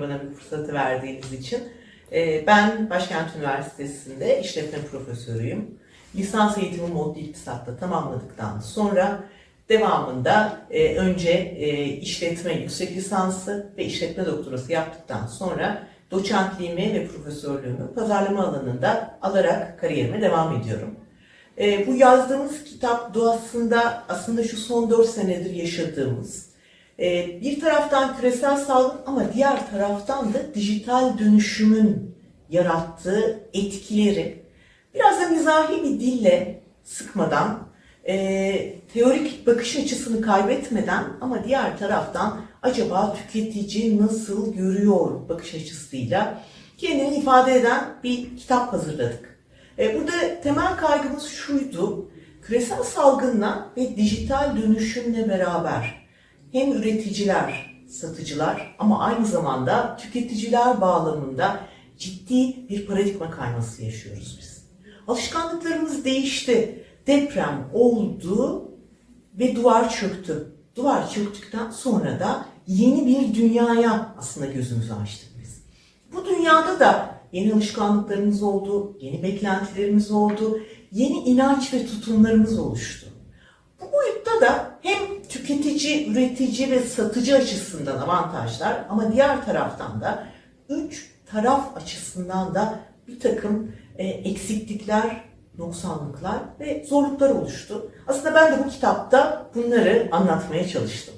bana bu fırsatı verdiğiniz için. Ee, Ben Başkent Üniversitesi'nde işletme profesörüyüm. Lisans eğitimimi ODTÜ İktisat'ta tamamladıktan sonra devamında e, önce e, işletme yüksek lisansı ve işletme doktorası yaptıktan sonra doçentliğimi ve profesörlüğümü pazarlama alanında alarak kariyerime devam ediyorum. E, bu yazdığımız kitap doğasında aslında şu son 4 senedir yaşadığımız bir taraftan küresel salgın ama diğer taraftan da dijital dönüşümün yarattığı etkileri biraz da mizahi bir dille sıkmadan, e, teorik bakış açısını kaybetmeden ama diğer taraftan acaba tüketici nasıl görüyor bakış açısıyla kendini ifade eden bir kitap hazırladık. E, burada temel kaygımız şuydu, küresel salgınla ve dijital dönüşümle beraber hem üreticiler, satıcılar ama aynı zamanda tüketiciler bağlamında ciddi bir paradigma kayması yaşıyoruz biz. Alışkanlıklarımız değişti. Deprem oldu ve duvar çöktü. Duvar çöktükten sonra da yeni bir dünyaya aslında gözümüzü açtık biz. Bu dünyada da yeni alışkanlıklarımız oldu, yeni beklentilerimiz oldu, yeni inanç ve tutumlarımız oluştu. Bu boyutta da hem tüketici, üretici ve satıcı açısından avantajlar ama diğer taraftan da üç taraf açısından da bir takım e, eksiklikler, noksanlıklar ve zorluklar oluştu. Aslında ben de bu kitapta bunları anlatmaya çalıştım.